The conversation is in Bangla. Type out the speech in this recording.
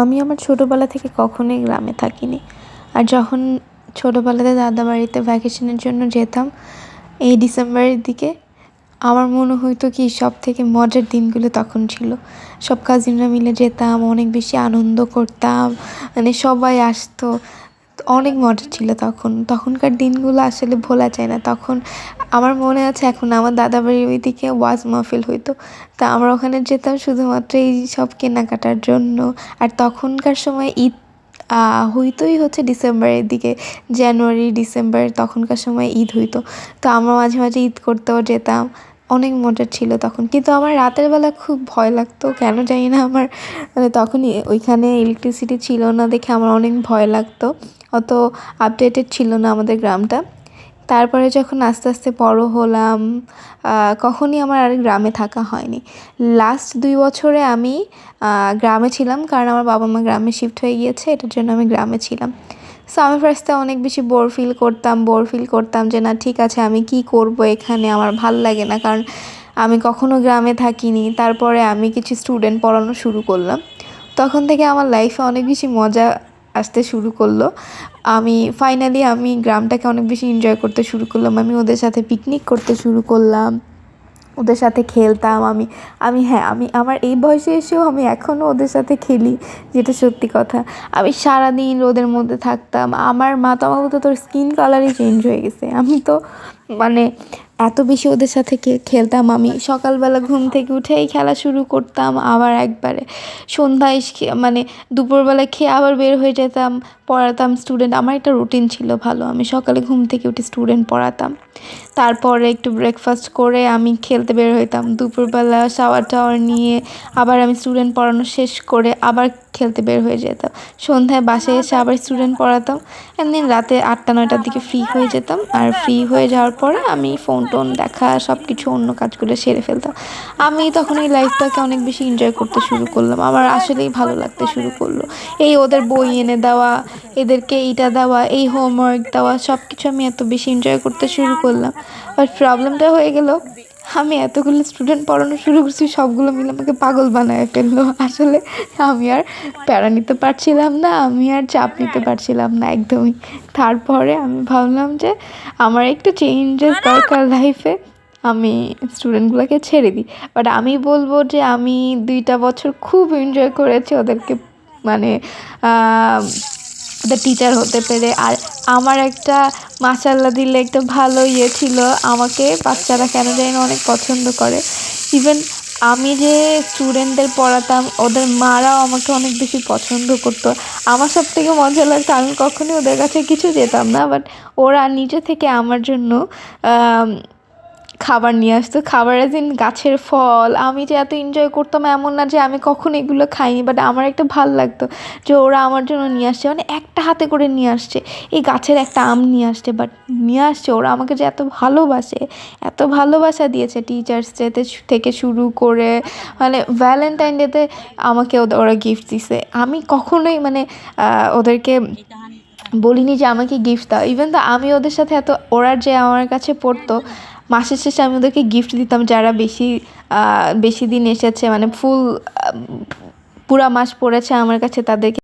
আমি আমার ছোটোবেলা থেকে কখনোই গ্রামে থাকিনি। আর যখন ছোটোবেলাতে দাদা বাড়িতে ভ্যাকেশনের জন্য যেতাম, এই ডিসেম্বরের দিকে আমার মনে হইতো কি সব থেকে মজার দিনগুলো তখন ছিল। সব কাজিনরা মিলে যেতাম, অনেক বেশি আনন্দ করতাম মানে সবাই আসতো। অনেক মজা ছিল তখন। তখনকার দিনগুলো আসলে ভোলা যায় না। তখন আমার মনে আছে এখন আমার দাদা বাড়ির ওইদিকে ওয়াজ মাহফিল হইতো। তা আমরা ওখানে যেতাম শুধুমাত্র এই সব কেনাকাটার জন্য। আর তখনকার সময় ঈদ হইতোই হচ্ছে ডিসেম্বরের দিকে। জানুয়ারি, ডিসেম্বর, তখনকার সময় ঈদ হইতো। তো আমরা মাঝে মাঝে ঈদ করতেও যেতাম। অনেক মজার ছিল তখন। কিন্তু আমার রাতের বেলা খুব ভয় লাগতো, কেন জানি না আমার মানে তখন ওইখানে ইলেকট্রিসিটি ছিল না দেখে আমার অনেক ভয় লাগতো। অত আপডেটেড ছিল না আমাদের গ্রামটা। তারপরে যখন আস্তে আস্তে বড় হলাম কখনই আমার আর গ্রামে থাকা হয়নি। লাস্ট দুই বছরে আমি গ্রামে ছিলাম, কারণ আমার বাবা মা গ্রামে শিফট হয়ে গিয়েছে, এটার জন্য আমি গ্রামে ছিলাম। সো আমি ফার্স্টে অনেক বেশি বোর ফিল করতাম বোর ফিল করতাম যে, না, ঠিক আছে, আমি কি করব এখানে? আমার ভালো লাগে না। কারণ আমি কখনো গ্রামে থাকিনি। তারপরে আমি কিছু স্টুডেন্ট পড়ানো শুরু করলাম। তখন থেকে আমার লাইফে অনেক বেশি মজা আসতে শুরু করল। আমি ফাইনালি আমি গ্রামটাকে অনেক বেশি এনজয় করতে শুরু করলাম। আমি ওদের সাথে পিকনিক করতে শুরু করলাম। ওদের সাথে খেলতাম আমি। আমি হ্যাঁ আমি, আমার এই বয়সে এসেও আমি এখনও ওদের সাথে খেলি, যেটা সত্যি কথা। আমি সারাদিন রোদের মধ্যে থাকতাম। আমার মা তো আমার বলতো, তোর স্কিন কালারই চেঞ্জ হয়ে গেছে। আমি তো মানে এত বেশি ওদের সাথে খেলতাম আমি। সকালবেলা ঘুম থেকে উঠেই খেলা শুরু করতাম আবার একবারে। সন্ধ্যায় মানে দুপুরবেলা খেয়ে আবার বের হয়ে যেতাম, পড়াতাম স্টুডেন্ট আমার একটা রুটিন ছিল ভালো। আমি সকালে ঘুম থেকে উঠে স্টুডেন্ট পড়াতাম। তারপরে একটু ব্রেকফাস্ট করে আমি খেলতে বের হইতাম। দুপুরবেলা শাওয়ার টাওয়ার নিয়ে আবার আমি স্টুডেন্ট পড়ানো শেষ করে আবার খেলতে বের হয়ে যেতাম। সন্ধ্যায় বাসায় এসে আবার স্টুডেন্ট পড়াতাম এমনি রাতে আটটা, নয়টার দিকে ফ্রি হয়ে যেতাম। আর ফ্রি হয়ে যাওয়ার পরে আমি ফোন টোন দেখা সব কিছু অন্য কাজগুলো সেরে ফেলতাম। আমি তখন এই লাইফটাকে অনেক বেশি এনজয় করতে শুরু করলাম। আমার আসলেই ভালো লাগতে শুরু করল। এই ওদের বই এনে দেওয়া, এদেরকে এইটা দেওয়া, এই হোমওয়ার্ক দেওয়া সব কিছু আমি এত বেশি এনজয় করতে শুরু করলাম। বাট প্রবলেমটা হয়ে গেল আমি এতগুলো স্টুডেন্ট পড়ানো শুরু করছি সবগুলো মিলে আমাকে পাগল বানায় ফেলল। আসলে আমি আর প্যারা নিতে পারছিলাম না আমি আর চাপ নিতে পারছিলাম না একদমই। তারপরে আমি ভাবলাম যে আমার একটু চেঞ্জেস দরকার লাইফে আমি স্টুডেন্টগুলোকে ছেড়ে দিই। বাট আমি বলব যে আমি দুইটা বছর খুব এনজয় করেছি ওদেরকে মানে ওদের টিচার হতে পেরে। আর আমার একটা মাসাল্লা দিলে একটা ভালো ইয়ে ছিল। আমাকে বাচ্চারা কেন জানি না অনেক পছন্দ করে। ইভেন আমি যে স্টুডেন্টদের পড়াতাম, ওদের মারাও আমাকে অনেক বেশি পছন্দ করতো। আমার সব থেকে মজা লাগতো, আমি কখনোই ওদের কাছে কিছু যেতাম না বাট ওরা নিজে থেকে আমার জন্য খাবার নিয়ে আসতো। খাবার অ্যাজ ইন গাছের ফল। আমি যে এত এনজয় করতাম এমন না যে আমি কখনো এগুলো খাইনি বাট আমার একটা ভালো লাগতো যে ওরা আমার জন্য নিয়ে আসছে। মানে একটা হাতে করে নিয়ে আসছে। এই গাছের একটা আম নিয়ে আসছে বাট নিয়ে আসছে ওরা আমাকে যে এত ভালোবাসে, এত ভালোবাসা দিয়েছে টিচার্স ডেতে থেকে শুরু করে। মানে ভ্যালেন্টাইন ডেতে আমাকে ওরা গিফট দিছে। আমি কখনোই মানে ওদেরকে বলিনি যে আমাকে গিফট দাও। ইভেন তো আমি ওদের সাথে এত, ওরা যে আমার কাছে পড়তো মাসের শেষে আমি ওদেরকে গিফট দিতাম যারা বেশি বেশি দিন এসেছে। মানে ফুল পুরা মাস পড়েছে আমার কাছে তাদেরকে